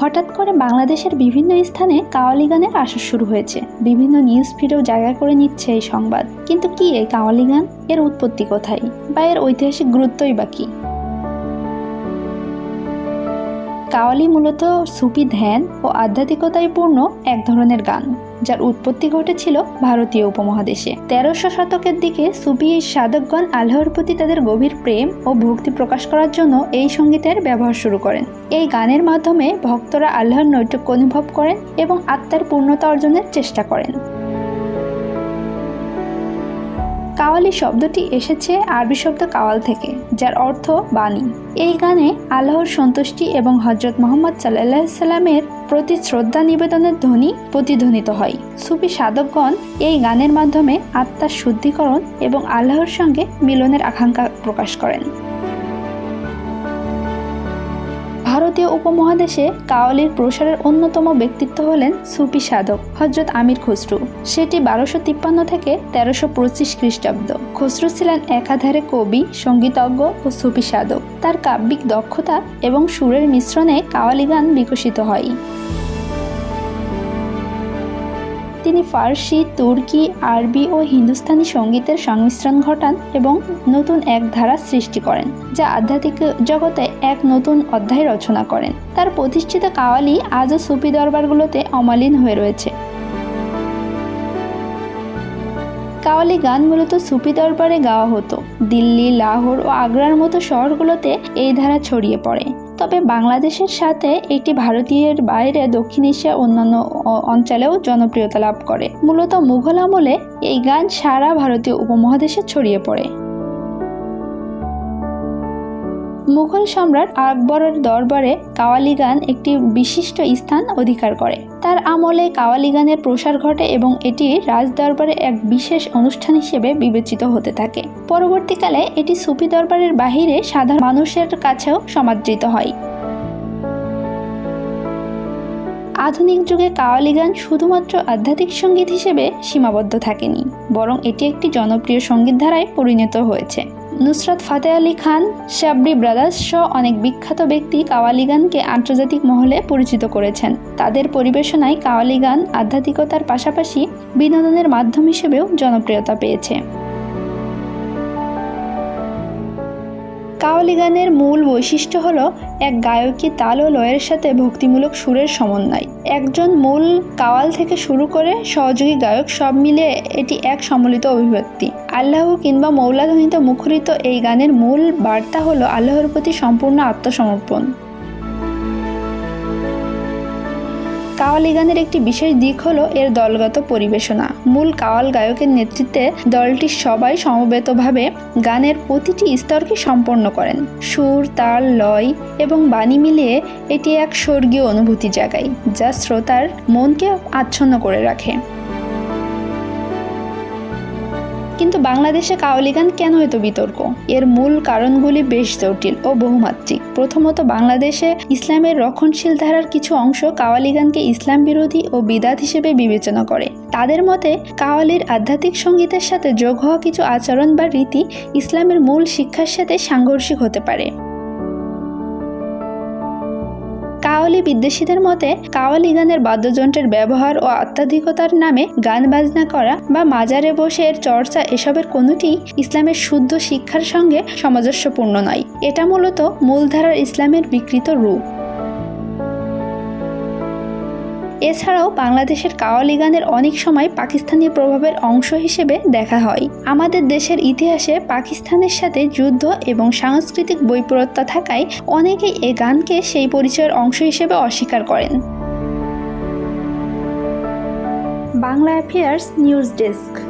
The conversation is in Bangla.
হঠাৎ করে বাংলাদেশের বিভিন্ন স্থানে কাওয়ালি গানের আসর শুরু হয়েছে। বিভিন্ন নিউজ ফিডেও জায়গা করে নিচ্ছে এই সংবাদ। কিন্তু কি এই কাওয়ালি গান এর উৎপত্তি কোথায়? বা এর ঐতিহাসিক গুরুত্বই বা কী? কাওয়ালি মূলত সুফি ধ্যান ও আধ্যাত্মিকতায় পূর্ণ এক ধরনের গান। যার উৎপত্তি ঘটেছিল ভারতীয় উপমহাদেশে। তেরোশো শতকের দিকে সুফি সাধকগণ আল্লাহর প্রতি তাদের গভীর প্রেম ও ভক্তি প্রকাশ করার জন্য এই সঙ্গীতের ব্যবহার শুরু করেন। এই গানের মাধ্যমে ভক্তরা আল্লাহর নৈটক্য অনুভব করেন এবং আত্মার পূর্ণতা অর্জনের চেষ্টা করেন। কাওয়ালি শব্দটি এসেছে আরবি শব্দ কাওয়াল থেকে, যার অর্থ বাণী। এই গানে আল্লাহর সন্তুষ্টি এবং হজরত মোহাম্মদ সাল্লাহ সাল্লামের প্রতি শ্রদ্ধা নিবেদনের ধ্বনি প্রতিধ্বনিত হয়। সুফি সাধকগণ এই গানের মাধ্যমে আত্মার শুদ্ধিকরণ এবং আল্লাহর সঙ্গে মিলনের আকাঙ্ক্ষা প্রকাশ করেন। ভারতীয় উপমহাদেশে কাওয়ালির প্রসারের অন্যতম ব্যক্তিত্ব হলেন সুপি সাধক হজরত আমির খসরু। সেটি বারোশো তিপ্পান্ন থেকে তেরোশো পঁচিশ খ্রিস্টাব্দ। খসরু ছিলেন একাধারে কবি, সঙ্গীতজ্ঞ ও সুফি সাধক। তার কাব্যিক দক্ষতা এবং সুরের মিশ্রণে কাওয়ালি গান বিকশিত হয়। তিনি ফার্সি, তুর্কি, আরবি ও হিন্দুস্তানি সঙ্গীতের সংমিশ্রণ ঘটান এবং নতুন এক ধারা সৃষ্টি করেন, যা আধ্যাত্মিক জগতে এক নতুন অধ্যায় রচনা করেন। তার প্রতিষ্ঠিত কাওয়ালি আজও সুফি দরবারগুলোতে অমালিন হয়ে রয়েছে। কাওয়ালি গান মূলত সুফি দরবারে গাওয়া হতো। দিল্লি, লাহোর ও আগ্রার মতো শহরগুলোতে এই ধারা ছড়িয়ে পড়ে। তবে বাংলাদেশের সাথে এটি ভারতীয়ের বাইরে দক্ষিণ এশিয়া অন্যান্য অঞ্চলেও জনপ্রিয়তা লাভ করে। মূলত মুঘল আমলে এই গান সারা ভারতীয় উপমহাদেশে ছড়িয়ে পড়ে। মুঘল সম্রাট আকবরের দরবারে কাওয়ালি গান একটি বিশিষ্ট স্থান অধিকার করে। তার আমলে কাওয়ালি গানের প্রসার ঘটে এবং এটি রাজ দরবারে এক বিশেষ অনুষ্ঠান হিসেবে বিবেচিত হতে থাকে। পরবর্তীকালে এটি সুফি দরবারের বাহিরে সাধারণ মানুষের কাছেও সমাদৃত হয়। আধুনিক যুগে কাওয়ালি গান শুধুমাত্র আধ্যাত্মিক সংগীত হিসেবে সীমাবদ্ধ থাকেনি, বরং এটি একটি জনপ্রিয় সংগীত ধারায় পরিণত হয়েছে। নুসরাত ফাতে আলী খান, শাবরি ব্রাদার্স সহ অনেক বিখ্যাত ব্যক্তি কাওয়ালি গানকে আন্তর্জাতিক মহলে পরিচিত করেছেন। তাদের পরিবেশনায় কাওয়ালি গান আধ্যাত্মিকতার পাশাপাশি বিনোদনের মাধ্যম হিসেবেও জনপ্রিয়তা পেয়েছে। কাওয়ালি গানের মূল বৈশিষ্ট্য হলো এক গায়কী তাল ও লয়ের সাথে ভক্তিমূলক সুরের সমন্বয়। একজন মূল কাওয়াল থেকে শুরু করে সহযোগী গায়ক সব মিলিয়ে এটি এক সম্মিলিত অভিব্যক্তি। আল্লাহ কিংবা মৌলাধ্বনিত মুখরিত এই গানের মূল বার্তা হলো আল্লাহর প্রতি সম্পূর্ণ আত্মসমর্পণ। কাওয়ালি গানের একটি বিশেষ দিক হলো এর দলগত পরিবেশনা। মূল কাওয়াল গায়কের নেতৃত্বে দলটি সবাই সমবেতভাবে গানের প্রতিটি স্তরকে সম্পন্ন করেন। সুর, তাল, লয় এবং বাণী মিলিয়ে এটি এক স্বর্গীয় অনুভূতি জাগায়, যা শ্রোতার মনকে আচ্ছন্ন করে রাখে। কিন্তু বাংলাদেশে কাওয়ালি গান কেন এত বিতর্ক? এর মূল কারণগুলি বেশ জটিল ও বহুমাত্রিক। প্রথমত, বাংলাদেশে ইসলামের রক্ষণশীল ধারার কিছু অংশ কাওয়ালি গানকে ইসলাম বিরোধী ও বিদাত হিসেবে বিবেচনা করে। তাদের মতে কাওয়ালির আধ্যাত্মিক সঙ্গীতের সাথে যোগ হওয়া কিছু আচরণ বা রীতি ইসলামের মূল শিক্ষার সাথে সাংঘর্ষিক হতে পারে। কাওয়ালি বিদ্বেষীদের মতে কাওয়ালি গানের বাদ্যযন্ত্রের ব্যবহার ও আত্মাধিকতার নামে গান বাজনা করা বা মাজারে বসে এর চর্চা এসবের কোনোটি ইসলামের শুদ্ধ শিক্ষার সঙ্গে সামঞ্জস্যপূর্ণ নয়। এটা মূলত মূলধারার ইসলামের বিকৃত রূপ। এছাড়াও বাংলাদেশের কাওয়ালি গানের অনেক সময় পাকিস্তানি প্রভাবের অংশ হিসেবে দেখা হয়। আমাদের দেশের ইতিহাসে পাকিস্তানের সাথে যুদ্ধ এবং সাংস্কৃতিক বৈপরীত্য থাকায় অনেকেই এ গানকে সেই পরিচয়ের অংশ হিসেবে অস্বীকার করেন। Bangla affairs news desk.